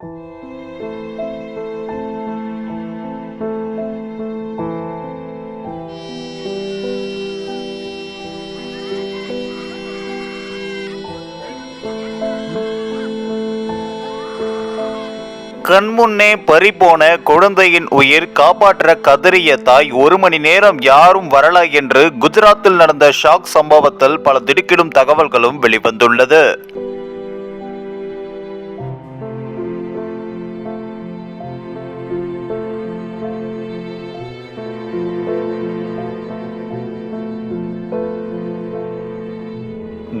கண்முன்னே பறிபோன குழந்தையின் உயிர் காப்பாற்ற கதறிய தாய் ஒரு மணி நேரம் யாரும் வரல என்று குஜராத்தில் நடந்த ஷாக் சம்பவத்தில் பல திடுக்கிடும் தகவல்களும் வெளிவந்துள்ளது.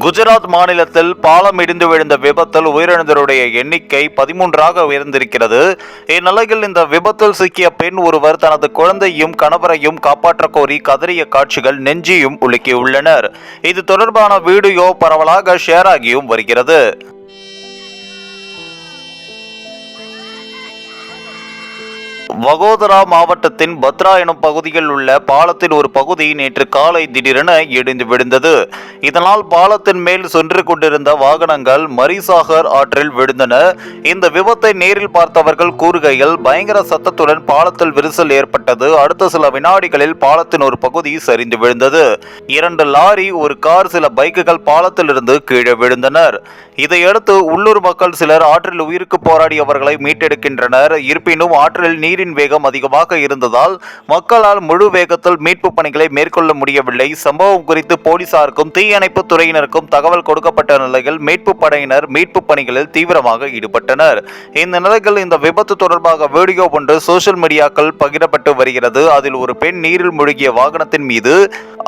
குஜராத் மாநிலத்தில் பாலம் இடிந்து விழுந்த விபத்தில் உயிரிழந்தவருடைய எண்ணிக்கை பதிமூன்றாக உயர்ந்திருக்கிறது. இந்நிலையில் இந்த விபத்தில் சிக்கிய பெண் ஒருவர் தனது குழந்தையும் கணவரையும் காப்பாற்ற கோரி கதறிய காட்சிகள் நெஞ்சியும் உலுக்கியுள்ளனர். இது தொடர்பான வீடியோ பரவலாக ஷேர் ஆகியும் வருகிறது. வகோதரா மாவட்டத்தின் பத்ரா எனும் பகுதியில் உள்ள பாலத்தின் ஒரு பகுதி நேற்று காலை திடீரென இடிந்து விழுந்தது. இதனால் பாலத்தின் மேல் சென்று கொண்டிருந்த வாகனங்கள் மரிசாகர் ஆற்றில் விழுந்தன. இந்த விபத்தை நேரில் பார்த்தவர்கள் கூறுகையில் பயங்கர சத்தத்துடன் பாலத்தில் விரிசல் ஏற்பட்டது. அடுத்த சில வினாடிகளில் பாலத்தின் ஒரு பகுதி சரிந்து விழுந்தது. இரண்டு லாரி ஒரு கார் சில பைக்குகள் பாலத்திலிருந்து கீழே விழுந்தனர். இதையடுத்து உள்ளூர் மக்கள் சிலர் ஆற்றில் உயிருக்கு போராடியவர்களை மீட்டெடுக்கின்றனர். இருப்பினும் ஆற்றில் நீரின் வேகம் அதிகமாக இருந்ததால் மக்களால் முழு வேகத்தில் மீட்பு பணிகளை மேற்கொள்ள முடியவில்லை. சம்பவம் குறித்து போலீசாருக்கும் தீயணைப்பு துறையினருக்கும் தகவல் கொடுக்கப்பட்ட நிலையில் மீட்பு படையினர் மீட்பு பணிகளில் தீவிரமாக ஈடுபட்டனர். இந்த நிலையில் இந்த விபத்து தொடர்பாக வீடியோ ஒன்று சோசியல் மீடியாக்கள் பகிரப்பட்டு வருகிறது. அதில் ஒரு பெண் நீரில் மூழ்கிய வாகனத்தின் மீது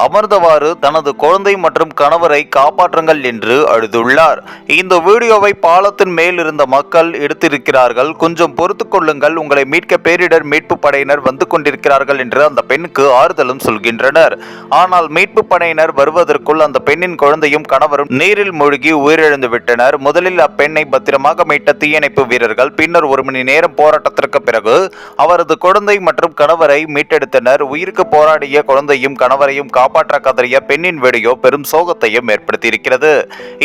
அமர்ந்தவாறு தனது குழந்தை மற்றும் கணவரை காப்பாற்றுங்கள் என்று அழுதுள்ளார். இந்த வீடியோவை பாலத்தின் மேல் இருந்த மக்கள் எடுத்திருக்கிறார்கள். கொஞ்சம் பொறுத்து கொள்ளுங்கள். உங்களை மீட்க பேரிடர் மீட்பு படையினர் வந்து கொண்டிருக்கிறார்கள் என்று அந்த பெண்ணுக்கு ஆறுதலும் சொல்கின்றனர். ஆனால் மீட்பு படையினர் வருவதற்குள் அந்த பெண்ணின் குழந்தையும் கணவரும் நீரில் மூழ்கி உயிரிழந்து விட்டனர். முதலில் அப்பெண்ணை பத்திரமாக மீட்ட தீயணைப்பு வீரர்கள் பின்னர் ஒரு மணி நேரம் போராட்டத்திற்கு பிறகு அவரது குழந்தை மற்றும் கணவரை மீட்டெடுத்தனர். உயிருக்கு போராடிய குழந்தையும் கணவரையும் காப்பாற்ற கதறிய பெண்ணின் வீடியோ பெரும் சோகத்தையும் ஏற்படுத்தியிருக்கிறது.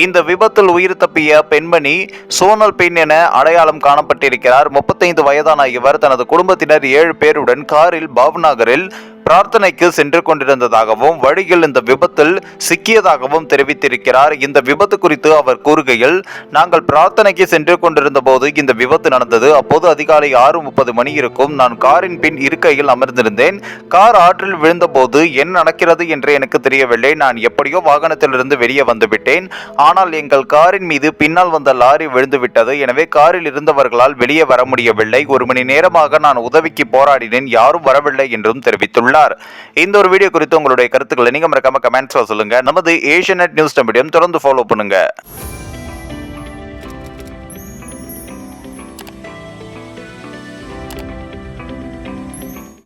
இந்த விபத்தில் உயிர் தப்பிய பெண்மணி சோனல் பெண் என அடையாளம் காணப்பட்டிருக்கிறார். முப்பத்தைந்து வயதான இவர் தனது குடும்பத்தினர் ஏழு பேருடன் காரில் பாவ்நகரில் பிரார்த்தனைக்கு சென்று கொண்டிருந்ததாகவும் வழியில் இந்த விபத்தில் சிக்கியதாகவும் தெரிவித்திருக்கிறார். இந்த விபத்து குறித்து அவர் கூறுகையில் நாங்கள் பிரார்த்தனைக்கு சென்று கொண்டிருந்த போது இந்த விபத்து நடந்தது. அப்போது அதிகாலை ஆறு முப்பது மணி இருக்கும் நான் காரின் பின் இருக்கையில் அமர்ந்திருந்தேன். கார் ஆற்றில் விழுந்தபோது என்ன நடக்கிறது? என்று எனக்கு தெரியவில்லை. நான் எப்படியோ வாகனத்திலிருந்து வெளியே வந்துவிட்டேன். ஆனால் எங்கள் காரின் மீது பின்னால் வந்த லாரி விழுந்துவிட்டது. எனவே காரில் இருந்தவர்களால் வெளியே வர முடியவில்லை. ஒரு மணி நேரமாக நான் உதவிக்கு போராடினேன். யாரும் வரவில்லை என்றும் தெரிவித்துள்ளார். இந்த ஒரு வீடியோ குறித்து உங்களுடைய கருத்துக்களை நீங்க மறக்காம கமெண்ட்ஸ்ல சொல்லுங்க. நமது ஏஷியநெட் நியூஸ் தமிழையும் தொடர்ந்து ஃபாலோ பண்ணுங்க.